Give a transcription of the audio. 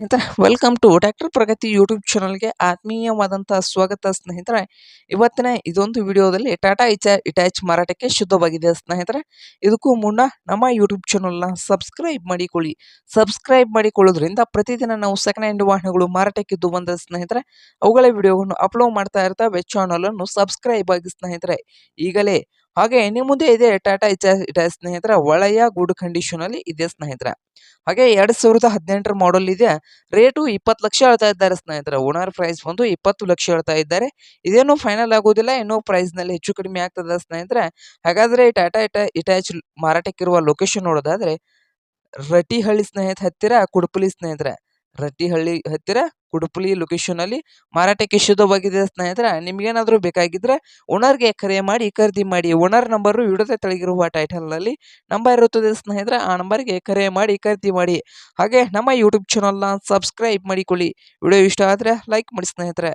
ಸ್ನೇಹಿತರೆ welcome to doctor Pragati YouTube ಚಾನಲ್ಗೆ ಆತ್ಮೀಯವಾದಂತಹ ಸ್ವಾಗತ ಸ್ನೇಹಿತರೆ. ಇವತ್ತಿನ ಇದೊಂದು ವಿಡಿಯೋದಲ್ಲಿ ಟಾಟಾ ಇಚ ಇಟ್ಯಾಚ್ ಮಾರಾಟಕ್ಕೆ ಶುದ್ಧವಾಗಿದೆ ಸ್ನೇಹಿತರೆ. ಇದಕ್ಕೂ ಮುನ್ನ ನಮ್ಮ ಯೂಟ್ಯೂಬ್ ಚಾನಲ್ನ ಸಬ್ಸ್ಕ್ರೈಬ್ ಮಾಡಿಕೊಳ್ಳಿ. ಸಬ್ಸ್ಕ್ರೈಬ್ ಮಾಡಿಕೊಳ್ಳೋದ್ರಿಂದ ಪ್ರತಿದಿನ ನಾವು ಸೆಕೆಂಡ್ ಹ್ಯಾಂಡ್ ವಾಹನಗಳು ಮಾರಾಟಕ್ಕಿದ್ದು ಬಂದ ಸ್ನೇಹಿತರೆ, ಅವುಗಳ ವಿಡಿಯೋವನ್ನು ಅಪ್ಲೋಡ್ ಮಾಡ್ತಾ ಇರ್ತಾ ಚಾನಲ್ ಅನ್ನು ಸಬ್ಸ್ಕ್ರೈಬ್ ಆಗಿ ಸ್ನೇಹಿತರೆ. ಈಗಲೇ ಹಾಗೆ ಇನ್ನು ಮುಂದೆ ಇದೆ ಟಾಟಾ ಇಚ್ ಇಟ್ಯಾಚ್ ಸ್ನೇಹಿತರೆ ಒಳ್ಳೆಯ ಗುಡ್ ಕಂಡೀಷನ್ ಅಲ್ಲಿ ಇದೆ ಸ್ನೇಹಿತರೆ. ಹಾಗೆ ಎರಡ್ ಸಾವಿರದ ಹದಿನೆಂಟರ ಮಾಡೆಲ್ ಇದೆ. ರೇಟು ಇಪ್ಪತ್ತು ಲಕ್ಷ ಹೇಳ್ತಾ ಇದ್ದಾರೆ ಸ್ನೇಹಿತರೆ. ಓನರ್ ಪ್ರೈಸ್ ಬಂದು ಇಪ್ಪತ್ತು ಲಕ್ಷ ಹೇಳ್ತಾ ಇದ್ದಾರೆ. ಇದೇನು ಫೈನಲ್ ಆಗೋದಿಲ್ಲ, ಇನ್ನೂ ಪ್ರೈಸ್ನಲ್ಲಿ ಹೆಚ್ಚು ಕಡಿಮೆ ಆಗ್ತದೆ ಸ್ನೇಹಿತರೆ. ಹಾಗಾದ್ರೆ ಟಾಟಾ ಇಟ ಇಟ್ಯಾಚ್ ಮಾರಾಟಕ್ಕಿರುವ ಲೊಕೇಶನ್ ನೋಡೋದಾದ್ರೆ, ರಟ್ಟಿಹಳ್ಳಿ ಸ್ನೇಹಿತ ಹತ್ತಿರ ಕುಡ್ಪುಲಿ ಸ್ನೇಹಿತರೆ. ರಟ್ಟಿಹಳ್ಳಿ ಹತ್ತಿರ ಕುಡುಪುಲಿ ಲೊಕೇಶನ್ ಅಲ್ಲಿ ಮಾರಾಟಕ್ಕೆ ಶುದ್ಧವಾಗಿದೆ ಸ್ನೇಹಿತರೆ. ನಿಮ್ಗೇನಾದ್ರೂ ಬೇಕಾಗಿದ್ರೆ ಓನರ್ಗೆ ಕರೆ ಮಾಡಿ, ಖರೀದಿ ಮಾಡಿ. ಓನರ್ ನಂಬರು ವಿಡಿಯೋದ ತೆಳಗಿರುವ ಟೈಟಲ್ನಲ್ಲಿ ನಂಬರ್ ಇರುತ್ತದೆ ಸ್ನೇಹಿತರೆ. ಆ ನಂಬರ್ಗೆ ಕರೆ ಮಾಡಿ, ಖರೀದಿ ಮಾಡಿ. ಹಾಗೆ ನಮ್ಮ ಯೂಟ್ಯೂಬ್ ಚಾನಲ್ನ ಸಬ್ಸ್ಕ್ರೈಬ್ ಮಾಡಿಕೊಳ್ಳಿ. ವಿಡಿಯೋ ಇಷ್ಟ ಆದರೆ ಲೈಕ್ ಮಾಡಿ ಸ್ನೇಹಿತರೆ.